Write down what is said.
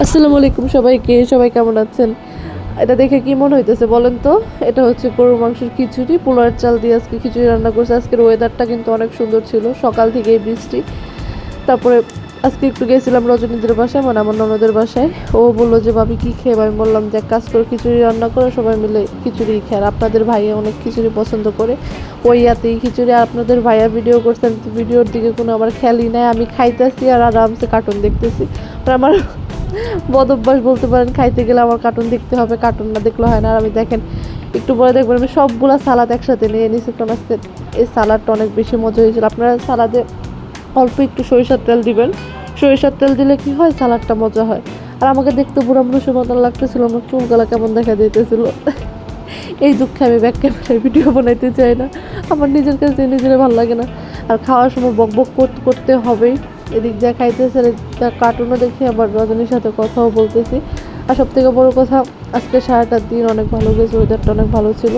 আসসালামু আলাইকুম সবাইকে, সবাই কেমন আছেন? এটা দেখে কি মনে হইতেছে বলেন তো? এটা হচ্ছে গরুর মাংসের খিচুড়ি পোলার চাল দিয়ে আজকে খিচুড়ি রান্না করছে। আজকের ওয়েদারটা কিন্তু অনেক সুন্দর ছিল, সকাল থেকেই বৃষ্টি। তারপরে আজকে একটু গেছিলাম রজনীদের বাসায় মানে আমার ননদের বাসায়। ও বলল যে, ভাবি, কী খেয়ে? আমি বললাম যে কাজ করে, খিচুড়ি রান্না করে, সবাই মিলে খিচুড়ি খেয়ে আপনাদের ভাইয়া অনেক খিচুড়ি পছন্দ করে। ওই ইয়াতেই খিচুড়ি, আর আপনাদের ভাইয়া ভিডিও করছেন ভিডিওর দিকে কোনো, আমার খেয়ালই নাই। আমি খাইতেছি আর আরামসে কার্টুন দেখতেছি। আমার বদ অভ্যাস বলতে পারেন, খাইতে গেলে আমার কার্টুন দেখতে হবে কার্টুন না দেখলে হয় না। আর আমি দেখেন, একটু পরে দেখবেন আমি সবগুলা সালাদ একসাথে নিয়ে নিয়েছি কারণ আজকে এই সালাদটা অনেক বেশি মজা হয়েছিল। আপনারা সালাদে অল্প একটু সরিষার তেল দিবেন। সরিষার তেল দিলে কি হয়? সালাদটা মজা হয়। আর আমাকে দেখতে বুড়ো মানুষের মতন লাগতেছিল, আমার চুলগুলা কেমন দেখা দিতেছিল এই দুঃখে আমি ব্যাক ক্যামেরায় ভিডিও বানাইতে চাই না। আমার নিজের কাছে নিজের ভালো লাগে না। আর খাওয়ার সময় বক বক করতে করতে হবেই। এদিক যা খাইতেছে কার্টুনও দেখি, আবার রজনীর সাথে কথাও বলতেছি। আর সব থেকে বড় কথা, আজকে সারাটা দিন অনেক ভালো গেছে ওয়েদারটা অনেক ভালো ছিল।